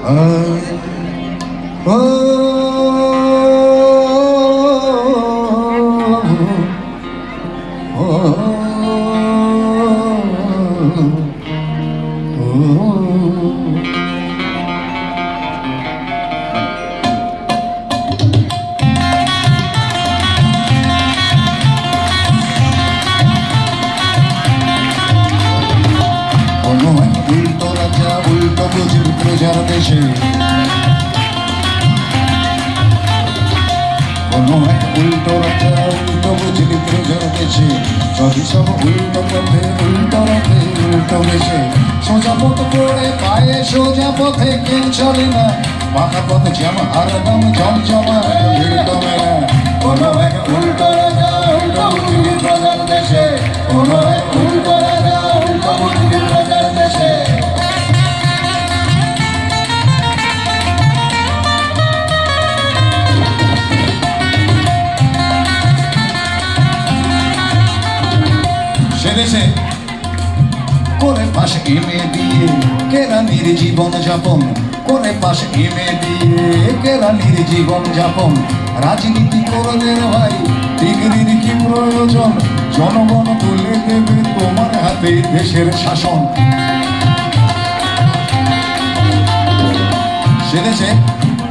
ও কোনো এক বুঝির প্রজার দেশে কোনো এক উল্টো রাজা উল্টো বুঝির প্রজার দেশে যদি সব উল্টো পথে, উল্টো রথে উল্টো বেশে। সোজা পথ পড়ে, পায়ে সোজা পথে কেউ চলে না। বাঁকা পথ যেমন হারদম জমজমা ভিড় কমে না। কোনো এক উল্টো রাজা উল্টো বুঝির প্রজার দেশে কোনো এক উল্টো রাজা দেশে করে পাশে এমে দিয়ে কেরানির জীবন যাপন। করে পাশে এমে দিয়ে কেরানির জীবন যাপন। রাজনীতি করলে রে ভাই, ডিগ্রির কি প্রয়োজন? জনগণ তুলে দেবে তোমার হাতে দেশের শাসন। সেদেশে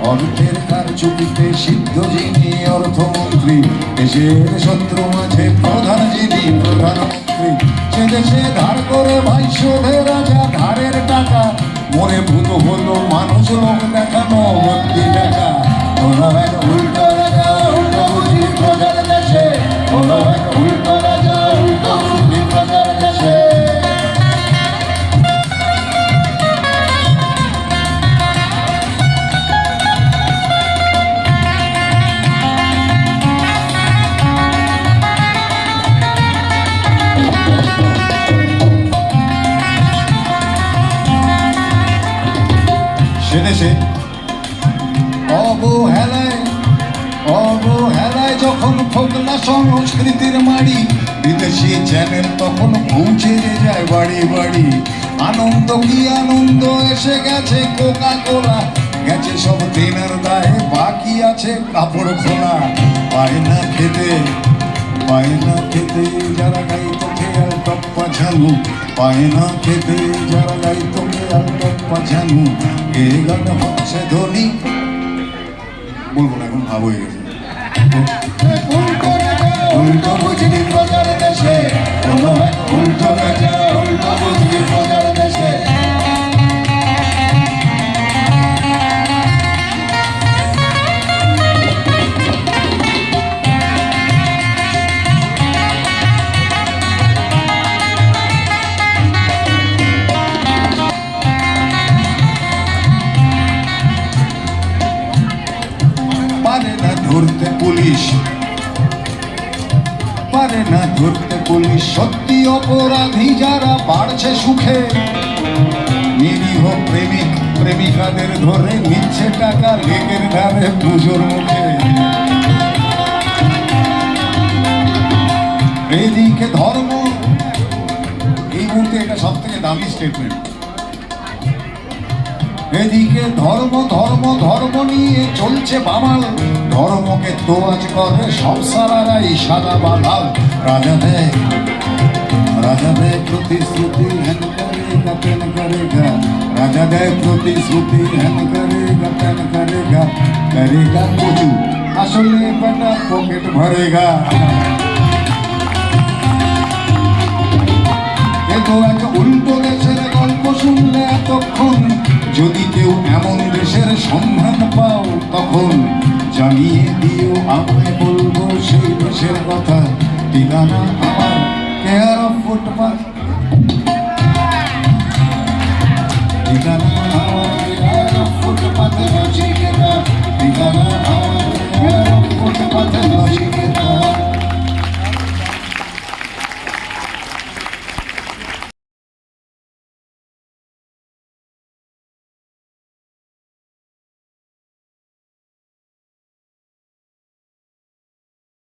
অর্থের চুপিতে সিদ্ধ যিনি অর্থমন্ত্রী, দেশের শত্রু মাঝে প্রধান যিনি প্রধানমন্ত্রী। সে দেশে ধার করে ভাই শোধে রাজা, ধারের টাকা। মনে ভূত হলো মানুষ লোক দেখানো, মন্ত্রী টাকা সে দেশে অবহেলায় অবহেলায় যখন ফোকলা সংস্কৃতির মাড়ি, বিদেশি চ্যানেল তখন পৌঁছে যায় বাড়ি বাড়ি। আনন্দ কি আনন্দ? এসে গেছে কোকা কোলা গেছে সব দিনের দায়ে, বাকি আছে কাপড় খোলা পায় না খেতে, পায় না খেতে, যারা গাইতো খেয়াল টপ্পা ঝালু। পায় না খেতে, যারা গাইতো ঝালু এ গান হচ্ছে ধনী। বলব না এখন ভাব হয়ে গেছে। উল্টো বুঝলি প্রজার দেশে। উল্টো পারে না ধরতে পুলিশ। পারে না ধরতে পুলিশ। সত্যি অপরাধী যারা বাড়ছে সুখে, নিরীহ প্রেমিক, প্রেমিকাদের ধরে নিচ্ছে টাকা লেগের ধারে পুজোর মুখে। এদিকে ধর্ম, এই মুহূর্তে এটা সব থেকে দামি স্টেটমেন্ট এদিকে ধর্ম ধর্ম ধর্ম নিয়ে চলছে বামাল। ধর্মকে তোয়াজ করে সব সারারাই সাদা বালাল রাজা দেয় রাজা দেয় প্রতিশ্রুতি হেন করেগা তেন করেগা রাজা দেয় প্রতিশ্রুতি হেন করেগা তেন করেগা করেগা কচু, আসলে বেটা পকেট ভরেগা এতো এক উল্টো দেশের গল্প শুনলে এতক্ষণ সন্ধান পাও তখন, জানিয়ে দিও আমি বলব সেই দেশের কথা। ঠিকানা আমার কেয়ার অফ ঠিকানা আমার কেয়ার অফ ফুটপাথে ঠিকানা